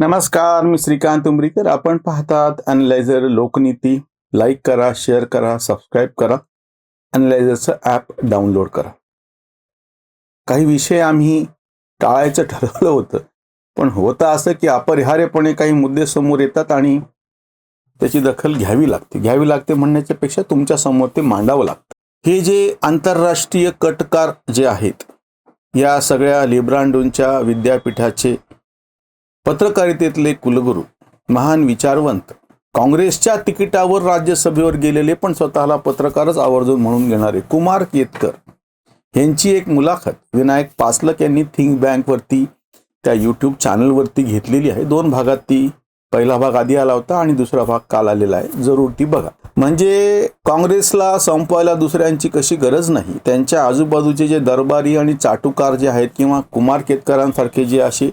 नमस्कार मी श्रीकांत उमरीकर आपण पाहतात अनलायझर लोकनीती. लाईक करा शेअर करा सबस्क्राईब करा. अनलायझरचं ॲप डाउनलोड करा. काही विषय आम्ही टाळायचं ठरवलं होतं. पण होतं असं की अपरिहार्यपणे काही मुद्दे समोर येतात आणि त्याची दखल घ्यावी लागते. घ्यावी लागते म्हणण्याच्या पेक्षा तुमच्यासमोर ते मांडावं लागतं. हे जे आंतरराष्ट्रीय कटकार जे आहेत या सगळ्या लिब्रांडूंच्या विद्यापीठाचे पत्रकारितेतले कुलगुरू महान विचारवंत काँग्रेसच्या तिकिटावर राज्यसभेवर गेलेले पण स्वतःला पत्रकारच आवर्जून म्हणून घेणारे कुमार केतकर यांची एक मुलाखत विनायक पासलक यांनी थिंक बँकवरती त्या यूट्यूब चॅनलवरती घेतलेली आहे. दोन भागात ती पहिला भाग आधी आला होता आणि दुसरा भाग काल आलेला आहे. जरूर ती बघा. म्हणजे काँग्रेसला संपवायला दुसऱ्यांची कशी गरज नाही? त्यांच्या आजूबाजूचे जे दरबारी आणि चाटुकार जे आहेत किंवा कुमार केतकरांसारखे जे असे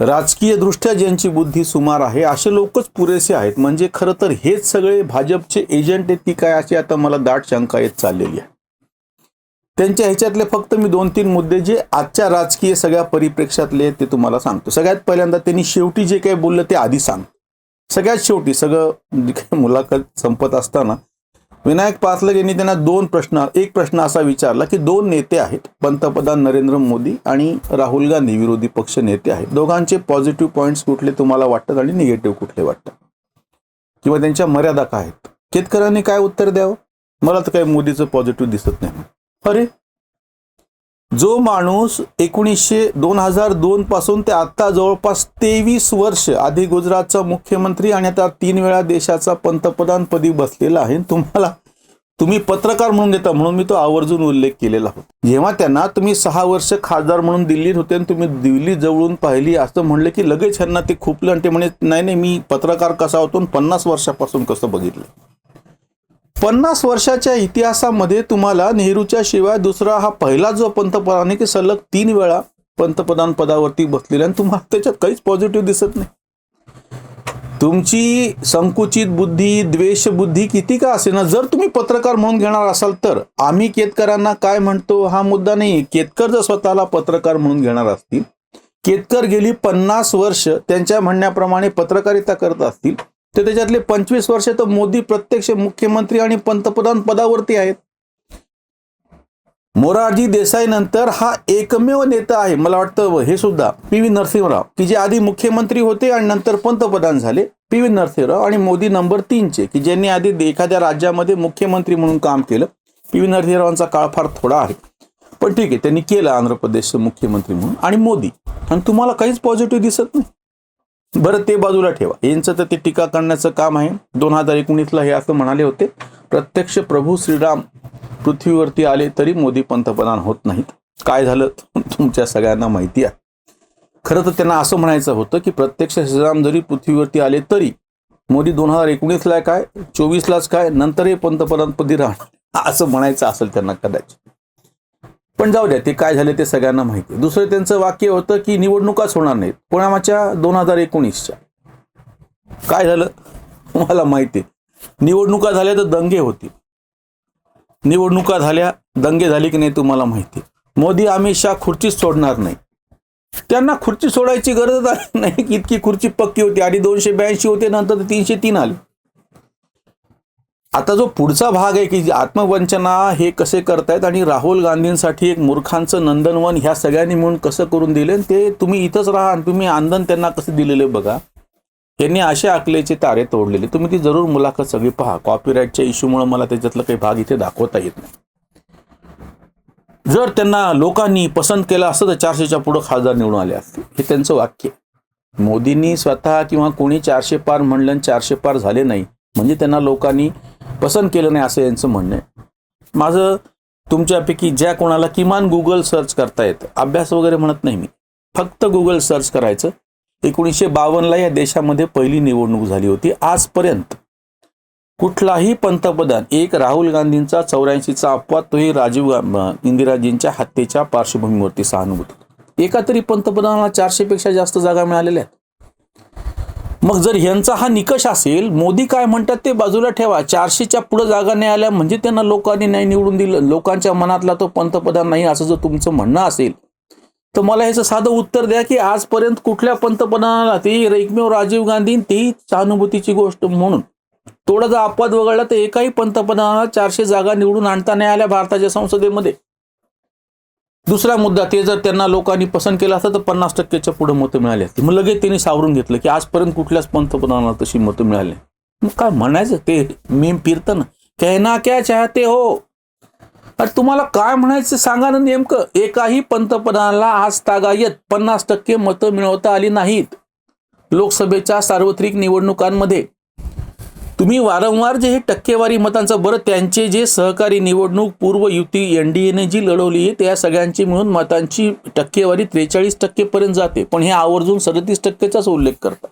राजकीय दृष्ट्या ज्यांची बुद्धी सुमार आहे असे लोकच पुरेसे आहेत. म्हणजे खरं तर हेच सगळे भाजपचे एजंट आहेत की काय अशी आता मला दाट शंका येत चाललेली आहे. त्यांच्या ह्याच्यातले फक्त मी दोन तीन मुद्दे जे आजच्या राजकीय सगळ्या परिप्रेक्षातले आहेत ते तुम्हाला सांगतो. सगळ्यात पहिल्यांदा त्यांनी शेवटी जे काही बोललं ते आधी सांग सगळ्यात शेवटी सगळं मुलाखत संपत असताना विनायक पासलग यांनी त्यांना दोन प्रश्न एक प्रश्न असा विचारला की दोन नेते आहेत पंतप्रधान नरेंद्र मोदी आणि राहुल गांधी विरोधी पक्ष नेते आहेत. दोघांचे पॉझिटिव्ह पॉईंट्स कुठले तुम्हाला वाटतात आणि निगेटिव्ह कुठले वाटतात? किंवा त्यांच्या मर्यादा काय आहेत? केतकरांनी काय उत्तर द्यावं? मला तर काही मोदीचं पॉझिटिव्ह दिसत नाही. अरे जो माणूस एकोणीसशे दोन हजार दोन पासून ते आता जवळपास तेवीस वर्ष आधी गुजरातचा मुख्यमंत्री आणि आता तीन वेळा देशाचा पंतप्रधानपदी बसलेला आहे. तुम्हाला तुम्ही पत्रकार म्हणून देता म्हणून मी तो आवर्जून उल्लेख केलेला होता. जेव्हा त्यांना तुम्ही सहा वर्ष खासदार म्हणून दिल्लीत होते आणि तुम्ही दिल्ली जवळून पाहिली असं म्हणलं की लगेच ह्यांना ते खुपलं आणि ते म्हणे नाही नाही मी पत्रकार कसा होतो पन्नास वर्षापासून कसं बघितलं? पन्नास वर्षाच्या इतिहासामध्ये तुम्हाला नेहरूच्या शिवाय दुसरा हा पहिला जो पंतप्रधान आहे की सलग तीन वेळा पंतप्रधान पदावरती बसलेला आणि तुम्हाला त्याच्यात काहीच पॉझिटिव्ह दिसत नाही. तुमची संकुचित बुद्धी द्वेष बुद्धी किती का असे ना जर तुम्ही पत्रकार म्हणून घेणार असाल तर आम्ही केतकरांना काय म्हणतो हा मुद्दा नाही केतकर जर स्वतःला पत्रकार म्हणून घेणार असतील केतकर गेली पन्नास वर्ष त्यांच्या म्हणण्याप्रमाणे पत्रकारिता करत असतील तर त्याच्यातले पंचवीस वर्ष तर मोदी प्रत्यक्ष मुख्यमंत्री आणि पंतप्रधान पदावरती आहेत. मोरारजी देसाई नंतर हा एकमेव नेता आहे मला वाटतं हे सुद्धा. पी व्ही नरसिंहराव की जे आधी मुख्यमंत्री होते आणि नंतर पंतप्रधान झाले. पी व्ही नरसिंहराव आणि मोदी नंबर तीनचे की ज्यांनी आधी एखाद्या राज्यामध्ये मुख्यमंत्री म्हणून काम केलं. पी व्ही नरसिंहरावांचा काळ फार थोडा आहे. पण ठीक आहे त्यांनी केलं आंध्र प्रदेशचं मुख्यमंत्री म्हणून. आणि मोदी. आणि तुम्हाला काहीच पॉझिटिव्ह दिसत नाही. बरं ते बाजूला ठेवा. यांचं तर ते टीका करण्याचं काम आहे. दोन हजार एकोणीसला हे असं म्हणाले होते. प्रत्यक्ष प्रभू श्रीराम पृथ्वीवरती आले तरी मोदी पंतप्रधान होत नाहीत. काय झालं? तुमच्या सगळ्यांना माहिती आहे. खरं तर त्यांना असं म्हणायचं होतं की प्रत्यक्ष श्रीराम जरी पृथ्वीवरती आले तरी मोदी दोन हजार एकोणीसला काय? चोवीसलाच काय? नंतरही पंतप्रधानपदी राहणार. असं म्हणायचं असेल त्यांना कदाचित. पण जाऊ द्या ते काय झाले ते सगळ्यांना माहिती दुसरं त्यांचं वाक्य होतं की निवडणुकाच होणार नाहीत. पुण्यामाच्या दोन हजार एकोणीसच्या. काय झालं? तुम्हाला माहिती आहे. निवडणुका झाल्या तर दंगे होती निवडणुका झाल्या दंगे झाले की नाही तुम्हाला माहिती आहे. मोदी अमित शाह खुर्चीच सोडणार नाही त्यांना खुर्ची सोडायची गरज आली नाही की इतकी खुर्ची पक्की होती. आधी दोनशे ब्याऐंशी होते नंतर तीनशे तीन आले. आता जो पुढचा भाग आहे की आत्मवंचना हे कसे करतायत आणि राहुल गांधींसाठी एक मूर्खांचं नंदनवन ह्या सगळ्यांनी म्हणून कसं करून दिले? ते तुम्ही इथंच राहा आणि तुम्ही आंदन त्यांना कसं दिलेले बघा. यांनी असे आकलेचे तारे तोडलेले. तुम्ही ती जरूर मुलाखत सगळी पहा. कॉपीराईटच्या इश्यूमुळे मला त्याच्यातलं काही भाग इथे दाखवता येत नाही. जर त्यांना लोकांनी पसंत केलं असतं तर चारशेच्या पुढं खासदार निवडून आले असते. हे त्यांचं वाक्य आहे. मोदींनी स्वतः किंवा कोणी चारशे पार म्हणलं चारशे पार झाले नाही. म्हणजे त्यांना लोकांनी पसंत केलं नाही असं यांचं म्हणणं आहे. माझं तुमच्यापैकी ज्या कोणाला किमान गुगल सर्च करता येतं अभ्यास वगैरे म्हणत नाही मी. फक्त गुगल सर्च करायचं. एकोणीसशे बावन्नला या देशामध्ये पहिली निवडणूक झाली होती. आजपर्यंत कुठलाही पंतप्रधान एक राहुल गांधींचा चौऱ्याऐंशीचा अपवाद तोही राजीव इंदिराजींच्या हत्येच्या पार्श्वभूमीवरती सहानुभूती. एका तरी पंतप्रधानाला चारशेपेक्षा जास्त जागा मिळालेल्या आहेत. मग जर यांचा हा निकष असेल मोदी काय म्हणतात ते बाजूला ठेवा. चारशेच्या पुढे जागा नाही आल्या म्हणजे त्यांना लोकांनी नाही निवडून दिलं. लोकांच्या मनातला तो पंतप्रधान नाही असं जर तुमचं म्हणणं असेल तर मला ह्याचं साधं उत्तर द्या की आजपर्यंत कुठल्या पंतप्रधानाला ती एकमेव राजीव गांधी ती सहानुभूतीची गोष्ट म्हणून. थोडा जर अपवाद वगळला तर एकाही पंतप्रधानाला चारशे जागा निवडून आणता नाही आल्या भारताच्या संसदेमध्ये. दुसरा मुद्दा ते जर त्यांना लोकांनी पसंत केला असता तर पन्नास टक्क्याच्या पुढे मतं मिळाली असती. मग लगेच त्यांनी सावरून घेतलं की आजपर्यंत कुठल्याच पंतप्रधानाला तशी मतं मिळाली मग काय म्हणायचं? ते मी फिरतं ना. कहना क्या चाहते हो? अरे तुम्हाला काय म्हणायचं सांगा ना नेमकं. एकाही पंतप्रधानाला आज तागायत पन्नास टक्के मतं मिळवता आली नाहीत. लोकसभेच्या सार्वत्रिक निवडणुकांमध्ये तुम्ही वारंवार जे हे टक्केवारी मतांचं बरं त्यांचे जे सहकारी निवडणूक पूर्व युती एनडीएने जी लढवली आहे त्या सगळ्यांची मिळून मतांची टक्केवारी त्रेचाळीस टक्केपर्यंत जाते. पण हे आवर्जून सदतीस टक्केचाच उल्लेख करतात.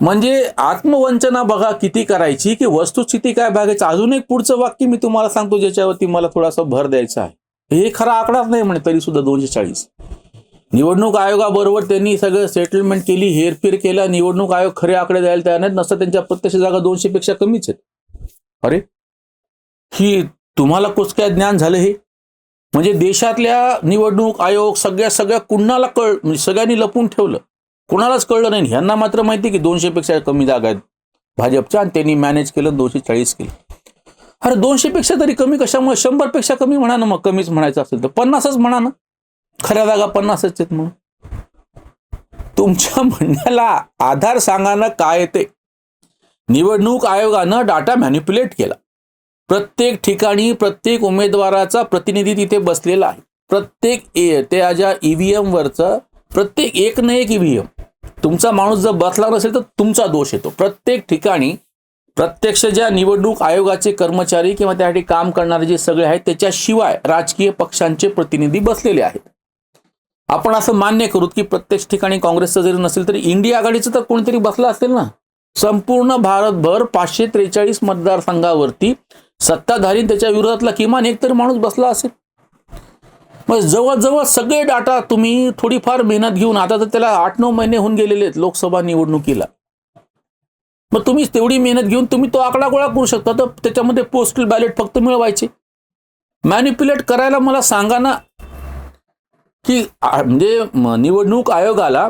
म्हणजे आत्मवंचना बघा किती करायची की वस्तुस्थिती काय बघायची. अजून एक पुढचं वाक्य मी तुम्हाला सांगतो ज्याच्यावरती मला थोडासा भर द्यायचा आहे. हे खरा आकडाच नाही म्हणे तरी सुद्धा दोनशे चाळीस. निवडणूक आयोगाबरोबर त्यांनी सगळं सेटलमेंट केली हेरफेर केला. निवडणूक आयोग खरे आकडे द्यायला तयार नाहीत. नसता त्यांच्या प्रत्यक्ष जागा दोनशे पेक्षा कमीच आहेत. अरे ही तुम्हाला कुस काय ज्ञान झालं हे? म्हणजे देशातल्या निवडणूक आयोग सगळ्या सगळ्या कुणाला कळ म्हणजे सगळ्यांनी लपून ठेवलं. कुणालाच कळलं नाही. ह्यांना मात्र माहिती की दोनशे पेक्षा कमी जागा आहेत भाजपच्या आणि त्यांनी मॅनेज केलं दोनशे चाळीस केलं. अरे दोनशे पेक्षा तरी कमी कशामुळे? शंभरपेक्षा कमी म्हणा ना मग. कमीच म्हणायचं असेल तर. पन्नासच म्हणा ना. खऱ्या जागा पन्नासच आहेत मग तुमच्या म्हणण्याला आधार सांगाना काय येते निवडणूक आयोगानं डाटा मॅन्युप्युलेट केला. प्रत्येक ठिकाणी प्रत्येक उमेदवाराचा प्रतिनिधी तिथे बसलेला आहे. प्रत्येक ए त्या ज्या ईव्हीएम वरचं प्रत्येक एक ना एक ईव्हीएम तुमचा माणूस जर बसला नसेल तर तुमचा दोष येतो. प्रत्येक ठिकाणी प्रत्यक्ष ज्या निवडणूक आयोगाचे कर्मचारी किंवा त्यासाठी काम करणारे जे सगळे आहेत त्याच्याशिवाय राजकीय पक्षांचे प्रतिनिधी बसलेले आहेत. आपण असं मान्य करू की प्रत्येक ठिकाणी काँग्रेसचं जरी नसेल तरी इंडिया आघाडीचं तर कोणीतरी बसलं असेल ना? संपूर्ण भारतभर पाचशे त्रेचाळीस मतदारसंघावरती सत्ताधारी त्याच्या विरोधातला किमान एक तरी माणूस बसला असेल. मग जवळजवळ सगळे डाटा तुम्ही थोडीफार मेहनत घेऊन आता तर त्याला आठ नऊ महिने होऊन गेलेले आहेत लोकसभा निवडणुकीला. मग तुम्ही तेवढी मेहनत घेऊन तुम्ही तो आकडा गोळा करू शकता तर त्याच्यामध्ये पोस्टल बॅलेट फक्त मिळवायचे. मॅन्युप्युलेट करायला मला सांगा ना की म्हणजे म- निवडणूक आयोगाला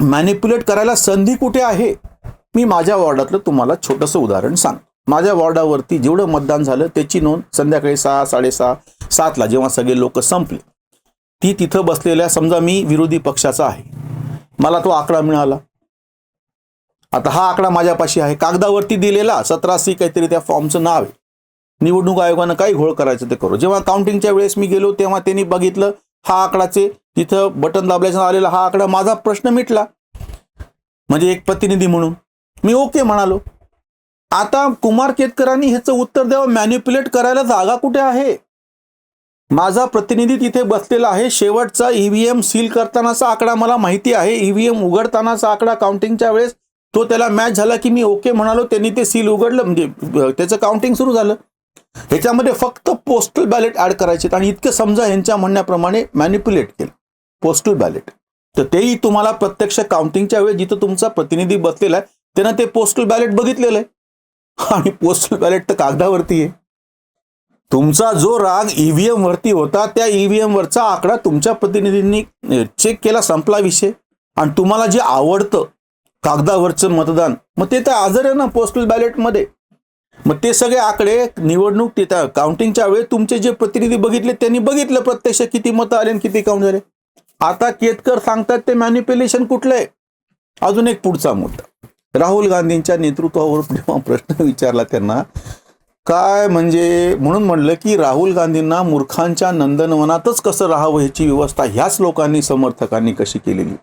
मॅनिप्युलेट करायला संधी कुठे आहे? मी माझ्या वॉर्डातलं तुम्हाला छोटंसं उदाहरण सांग माझ्या वॉर्डावरती जेवढं मतदान झालं त्याची नोंद संध्याकाळी सहा साडेसहा सातला जेव्हा सगळे लोक संपले ती तिथं बसलेल्या समजा मी विरोधी पक्षाचा आहे मला तो आकडा मिळाला. आता हा आकडा माझ्यापाशी आहे. कागदावरती दिलेला सतरा सी काहीतरी त्या फॉर्मचं नाव आहे. निवडणूक आयोगानं काही घोळ करायचं ते करू. जेव्हा काउंटिंगच्या वेळेस मी गेलो तेव्हा त्यांनी बघितलं हा आकडाचे तिथं बटन दाबल्याचा आलेला हा आकडा माझा प्रश्न मिटला. म्हणजे एक प्रतिनिधी म्हणून. मी ओके म्हणालो. आता कुमार केतकरांनी ह्याचं उत्तर द्यावं मॅन्युप्युलेट करायला जागा कुठे आहे? माझा प्रतिनिधी तिथे बसलेला आहे. शेवटचा ईव्हीएम सील करतानाचा आकडा मला माहिती आहे. ईव्हीएम उघडतानाचा आकडा काउंटिंगच्या वेळेस तो त्याला मॅच झाला की मी ओके म्हणालो. त्यांनी ते सील उघडलं. म्हणजे त्याचं काउंटिंग सुरू झालं. ह्याच्यामध्ये फक्त पोस्टल बॅलेट ऍड करायचे आणि इतकं समजा यांच्या म्हणण्याप्रमाणे मॅन्युप्युलेट केलं. पोस्टल बॅलेट तर तेही तुम्हाला प्रत्यक्ष काउंटिंगच्या वेळी जिथं तुमचा प्रतिनिधी बसलेला आहे त्यांना ते पोस्टल बॅलेट बघितलेलं आहे. आणि पोस्टल बॅलेट तर कागदावरती आहे. तुमचा जो राग ईव्हीएम वरती होता त्या ईव्हीएम वरचा आकडा तुमच्या प्रतिनिधींनी चेक केला संपला विषय. आणि तुम्हाला जे आवडतं कागदावरचं मतदान मग ते तर हजर आहे ना पोस्टल बॅलेटमध्ये मग ते सगळे आकडे निवडणूक तिथं काउंटिंगच्या वेळी तुमचे जे प्रतिनिधी बघितले त्यांनी बघितलं प्रत्यक्ष किती मतं आले आणि किती काउंट झाले. आता केतकर सांगतात ते मॅन्युप्युलेशन कुठलं आहे अजून एक पुढचा मुद्दा. राहुल गांधींच्या नेतृत्वावर जेव्हा प्रश्न विचारला त्यांना काय म्हणजे म्हणून म्हणलं की राहुल गांधींना मूर्खांच्या नंदनवनातच कसं राहावं ह्याची व्यवस्था ह्याच लोकांनी समर्थकांनी कशी केलेली?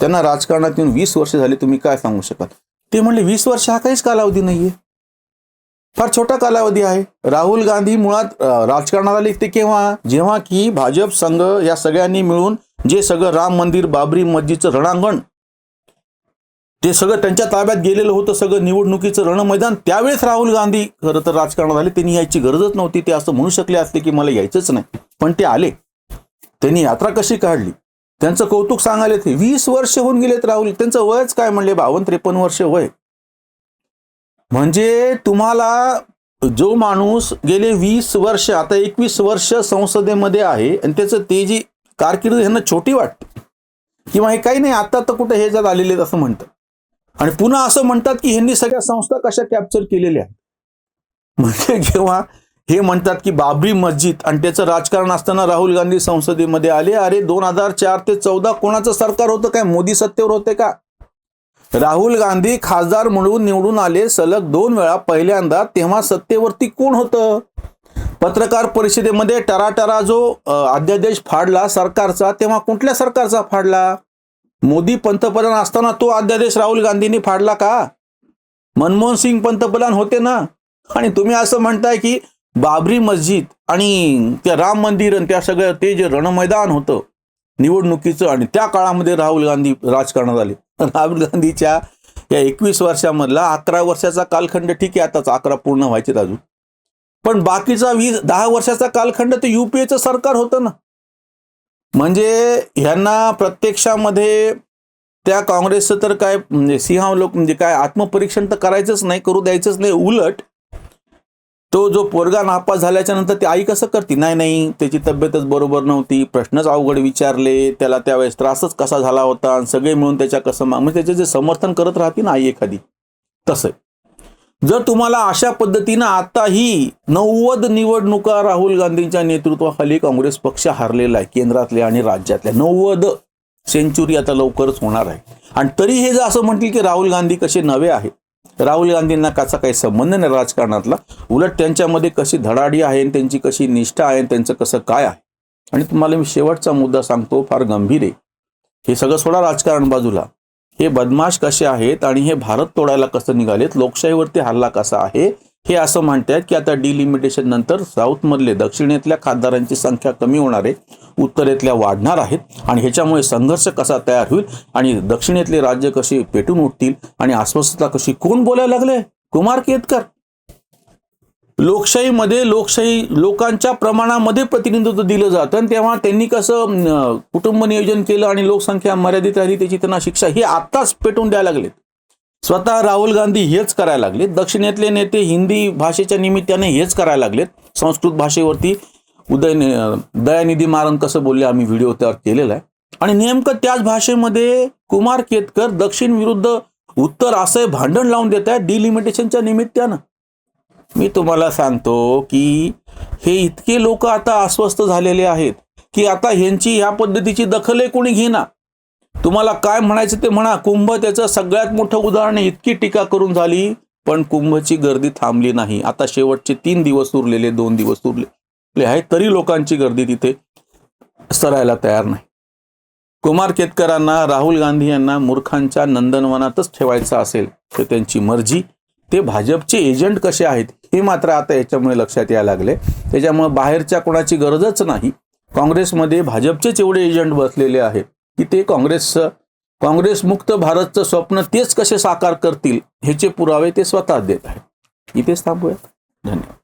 त्यांना राजकारणात येऊन वीस वर्ष झाली तुम्ही काय सांगू शकाल ते म्हणले वीस वर्ष हा काहीच कालावधी नाहीये. फार छोटा कालावधी आहे. राहुल गांधी मुळात राजकारणाला राजकारणात आले केव्हा? जेव्हा की भाजप संघ या सगळ्यांनी मिळून जे सगळं राम मंदिर बाबरी मस्जिदचं रणांगण ते सगळं त्यांच्या ताब्यात गेलेलं होतं सगळं निवडणुकीचं रणमैदान त्यावेळेस राहुल गांधी खरं तर राजकारणात आले. त्यांनी यायची गरजच नव्हती. ते असं म्हणू शकले असते की मला यायचंच नाही. पण ते आले. त्यांनी यात्रा कशी काढली? त्यांचं कौतुक सांगायला ते वीस वर्ष होऊन गेलेत राहुल. त्यांचं वयच काय म्हणले? बावन्न त्रेपन्न वर्ष वय. म्हणजे तुम्हाला जो माणूस गेले वीस वर्ष आता एकवीस वर्ष संसदेमध्ये आहे आणि त्याचं ते जी कारकीर्द ह्यांना छोटी वाटते. किंवा हे काही नाही आता तर कुठे हे जर आलेले आहेत असं म्हणतात. आणि पुन्हा असं म्हणतात की ह्यांनी सगळ्या संस्था कशा कॅप्चर केलेल्या आहेत? म्हणजे जेव्हा हे म्हणतात की बाबरी मस्जिद आणि त्याचं राजकारण असताना राहुल गांधी संसदेमध्ये आले. अरे दोन हजार चार ते चौदा कोणाचं सरकार होतं काय? मोदी सत्तेवर होते का? राहुल गांधी खासदार म्हणून निवडून आले सलग दोन वेळा. पहिल्यांदा तेव्हा सत्तेवरती कोण होतं? पत्रकार परिषदेमध्ये टराटरा जो अध्यादेश फाडला सरकारचा तेव्हा कुठल्या सरकारचा फाडला? मोदी पंतप्रधान असताना तो अध्यादेश राहुल गांधींनी फाडला का? मनमोहन सिंग पंतप्रधान होते ना? आणि तुम्ही असं म्हणताय की बाबरी मस्जिद आणि त्या राम मंदिर आणि त्या सगळं ते जे रणमैदान होतं निवडणुकीचं आणि त्या काळामध्ये राहुल गांधी राजकारणात आले. राहुल गांधीच्या या एकवीस वर्षामधला अकरा वर्षाचा कालखंड ठीक आहे आताच अकरा पूर्ण व्हायचे अजून. पण बाकीचा वीस दहा वर्षाचा कालखंड तर युपीएचं सरकार होतं ना. म्हणजे ह्यांना प्रत्यक्षामध्ये त्या काँग्रेसचं तर काय म्हणजे सिंह लोक म्हणजे काय आत्मपरीक्षण तर करायचंच नाही करू द्यायचंच नाही उलट तो जो पोरगा नापास झाल्याच्यानंतर ती आई कसं करते? नाही नाही त्याची तब्येतच बरोबर नव्हती प्रश्नच अवघड विचारले त्याला त्यावेळेस त्रासच कसा झाला होता आणि सगळे मिळून त्याच्या कसं मा- म्हणजे त्याचे जे समर्थन करत राहते ना आई एखादी तसं. जर तुम्हाला अशा पद्धतीनं आताही नव्वद निवडणुका राहुल गांधींच्या नेतृत्वाखाली काँग्रेस पक्ष हारलेला आहे केंद्रातल्या आणि राज्यातल्या नव्वद सेंचुरी आता लवकरच होणार आहे. आणि तरी हे जर असं म्हटलं की राहुल गांधी कसे नवे आहेत राहुल गांधींना काचा काही संबंध नाही राजकारणातला. उलट त्यांच्यामध्ये कशी धडाडी आहे आणि त्यांची कशी निष्ठा आहे आणि त्यांचं कसं काय आहे? आणि तुम्हाला मी शेवटचा मुद्दा सांगतो फार गंभीर आहे. हे सगळं सोडा राजकारण बाजूला. हे बदमाश कसे आहेत आणि हे भारत तोडायला कसं निघालेत? लोकशाहीवरती हल्ला कसा आहे? हे असं म्हणतात की आता डिलिमिटेशन नंतर साऊथमधले दक्षिणेतल्या खासदारांची संख्या कमी होणार आहे उत्तरेतल्या वाढणार आहेत. आणि ह्याच्यामुळे संघर्ष कसा तयार होईल आणि दक्षिणेतले राज्य कसे पेटून उठतील आणि अस्वस्थता कशी कोण बोलायला लागले कुमार केतकर. लोकशाहीमध्ये लोकशाही लोकांच्या प्रमाणामध्ये प्रतिनिधित्व दिलं जातं आणि तेव्हा त्यांनी कसं कुटुंब नियोजन केलं आणि लोकसंख्या मर्यादित राहिली त्याची त्यांना शिक्षा ही आत्ताच पेटून द्यायला लागलेत. स्वतः राहुल गांधी हेच करायला लागले दक्षिणेतले नेते हिंदी भाषेच्या निमित्ताने हेच करायला लागलेत. संस्कृत भाषेवरती उदय दयानिधी मारन कसं बोलले आम्ही व्हिडिओ त्यावर केलेला आहे. आणि नेमकं त्याच भाषेमध्ये कुमार केतकर दक्षिण विरुद्ध उत्तर असं भांडण लावून देत आहे डिलिमिटेशनच्या निमित्तानं. मी तुम्हाला सांगतो की हे इतके लोक आता अस्वस्थ झालेले आहेत की आता ह्यांची ह्या पद्धतीची दखलही कोणी घेना तुम्हाला काय म्हणायचं ते म्हणा. कुंभ त्याचं सगळ्यात मोठं उदाहरण इतकी टीका करून झाली. पण कुंभची गर्दी थांबली नाही. आता शेवटचे तीन दिवस उरलेले दोन दिवस उरले आहे तरी लोकांची गर्दी तिथे सरायला तयार नाही. कुमार केतकरांना राहुल गांधी यांना मूर्खांच्या नंदनवनातच ठेवायचं असेल तर त्यांची मर्जी. ते भाजपचे एजंट कसे आहेत हे मात्र आता याच्यामुळे लक्षात यायला लागले. त्याच्यामुळे बाहेरच्या कोणाची गरजच नाही. काँग्रेसमध्ये भाजपचेच एवढे एजंट बसलेले आहेत. की ते काँग्रेसचं काँग्रेस मुक्त भारतचं स्वप्न तेच कसे साकार करतील ह्याचे पुरावे ते स्वतः देत आहेत. इथेच थांबूयात. धन्यवाद.